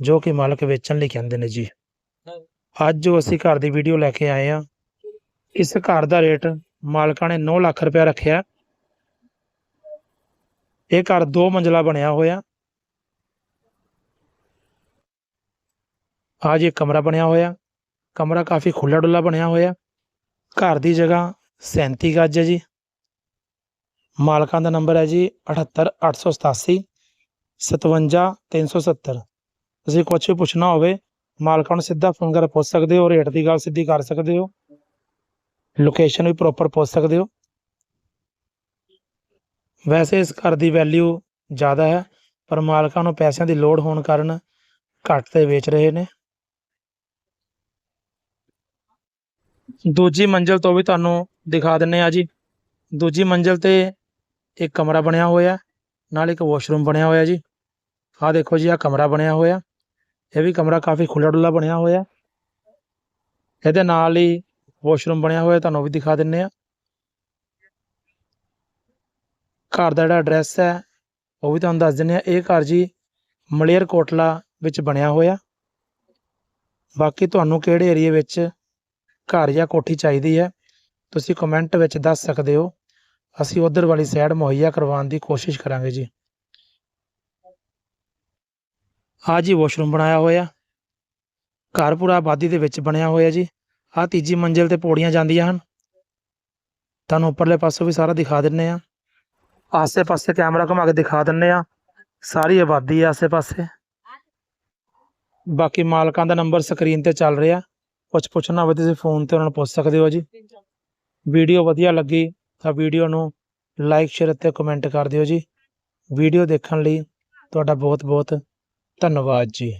ਜੋ ਕਿ ਮਾਲਕ ਵੇਚਣ ਲਈ ਕਹਿੰਦੇ ਨੇ ਜੀ। ਅੱਜ ਜੋ ਅਸੀਂ ਘਰ ਦੀ ਵੀਡੀਓ ਲੈ ਕੇ ਆਏ ਆ ਇਸ ਘਰ ਦਾ ਰੇਟ ਮਾਲਕਾਂ ਨੇ 9 ਲੱਖ ਰੁਪਏ ਰੱਖਿਆ। ਇਹ ਘਰ ਦੋ ਮੰਜ਼ਲਾ ਬਣਿਆ ਹੋਇਆ। ਆ ਜੀ ਇੱਕ ਕਮਰਾ ਬਣਿਆ ਹੋਇਆ। ਕਮਰਾ ਕਾਫੀ ਖੁੱਲਾ ਡੁੱਲਾ ਬਣਿਆ ਹੋਇਆ। ਘਰ ਦੀ ਜਗ੍ਹਾ 37 ਗੱਜ ਹੈ ਜੀ। ਮਾਲਕਾਂ ਦਾ ਨੰਬਰ ਹੈ ਜੀ 78887 57370 ਤੁਸੀਂ ਕੁਝ ਵੀ ਪੁੱਛਣਾ ਹੋਵੇ, ਮਾਲਕਾਂ ਨੂੰ ਸਿੱਧਾ ਫੋਨ ਕਰ ਪੁੱਛ ਸਕਦੇ ਹੋ ਰੇਟ ਦੀ ਗੱਲ ਸਿੱਧੀ ਕਰ ਸਕਦੇ ਹੋ ਲੋਕੇਸ਼ਨ ਵੀ ਪ੍ਰੋਪਰ ਪੁੱਛ ਸਕਦੇ ਹੋ। ਵੈਸੇ ਇਸ ਘਰ ਦੀ ਵੈਲਿਊ ਜ਼ਿਆਦਾ ਹੈ, ਪਰ ਮਾਲਕਾਂ ਨੂੰ ਪੈਸਿਆਂ ਦੀ ਲੋੜ ਹੋਣ ਕਾਰਨ ਘੱਟ ਤੇ ਵੇਚ ਰਹੇ ਨੇ। ਦੂਜੀ ਮੰਜ਼ਲ ਤੋਂ ਵੀ ਤੁਹਾਨੂੰ ਦਿਖਾ ਦਿੰਨੇ ਆ ਜੀ। ਦੂਜੀ ਮੰਜ਼ਲ ਤੇ ਇੱਕ ਕਮਰਾ ਬਣਿਆ ਹੋਇਆ, ਨਾਲ ਇੱਕ ਵਾਸ਼ਰੂਮ ਬਣਿਆ ਹੋਇਆ ਜੀ। ਆਹ ਦੇਖੋ ਜੀ, ਆਹ ਕਮਰਾ ਬਣਿਆ ਹੋਇਆ। ਇਹ ਵੀ ਕਮਰਾ ਕਾਫੀ ਖੁੱਲਾ ਡੁੱਲਾ ਬਣਿਆ ਹੋਇਆ। ਇਹਦੇ ਨਾਲ ਹੀ ਵਾਸ਼ਰੂਮ ਬਣਿਆ ਹੋਇਆ, ਤੁਹਾਨੂੰ ਵੀ ਦਿਖਾ ਦਿੰਨੇ ਆ ਘਰ ਦਾ ਜਿਹੜਾ ਐਡਰੈਸ ਹੈ, ਉਹ ਵੀ ਤੁਹਾਨੂੰ ਦੱਸ ਦਿੰਨੇ ਆ ਇਹ ਘਰ ਜੀ ਮਲੇਰ ਕੋਟਲਾ ਵਿੱਚ ਬਣਿਆ ਹੋਇਆ। ਬਾਕੀ ਤੁਹਾਨੂੰ ਕਿਹੜੇ ਏਰੀਏ ਵਿੱਚ ਘਰ ਜਾਂ ਕੋਠੀ ਚਾਹੀਦੀ ਹੈ, ਤੁਸੀਂ ਕਮੈਂਟ ਵਿੱਚ ਦੱਸ ਸਕਦੇ ਹੋ। ਅਸੀਂ ਉਧਰ ਵਾਲੀ ਸਾਈਡ ਮੁਹੱਈਆ ਕਰਵਾਉਣ ਦੀ ਕੋਸ਼ਿਸ਼ ਕਰਾਂਗੇ ਜੀ। ਆ ਜੀ ਵਾਸ਼ਰੂਮ ਬਣਾਇਆ ਹੋਇਆ। ਘਰ ਪੂਰਾ ਆਬਾਦੀ ਦੇ ਵਿੱਚ ਬਣਿਆ ਹੋਇਆ ਜੀ। ਆ ਤੀਜੀ ਮੰਜ਼ਿਲ ਤੇ ਪੌੜੀਆਂ ਜਾਂਦੀਆਂ ਹਨ। ਤੁਹਾਨੂੰ ਉੱਪਰਲੇ ਪਾਸੋਂ ਵੀ ਸਾਰਾ ਦਿਖਾ ਦਿੰਨੇ ਆ। ਆਸੇ-ਪਾਸੇ ਕੈਮਰਾ ਘੁਮਾ ਕੇ ਦਿਖਾ ਦਿੰਨੇ ਆ। ਸਾਰੀ ਆਬਾਦੀ ਆ ਆਸੇ-ਪਾਸੇ। ਬਾਕੀ ਮਾਲਕਾਂ ਦਾ ਨੰਬਰ ਸਕਰੀਨ ਤੇ ਚੱਲ ਰਿਹਾ। ਕੁਝ ਪੁੱਛਣਾ ਹੋਵੇ ਤੁਸੀਂ ਫੋਨ ਤੇ ਉਹਨਾਂ ਨੂੰ ਪੁੱਛ ਸਕਦੇ ਹੋ ਜੀ। ਵੀਡੀਓ ਵਧੀਆ ਲੱਗੀ ਤਾਂ ਵੀਡੀਓ ਨੂੰ ਲਾਈਕ, ਸ਼ੇਅਰ ਅਤੇ ਕਮੈਂਟ ਕਰ ਦਿਓ ਜੀ। ਵੀਡੀਓ ਦੇਖਣ ਲਈ ਤੁਹਾਡਾ ਬਹੁਤ ਬਹੁਤ ਧੰਨਵਾਦ ਜੀ।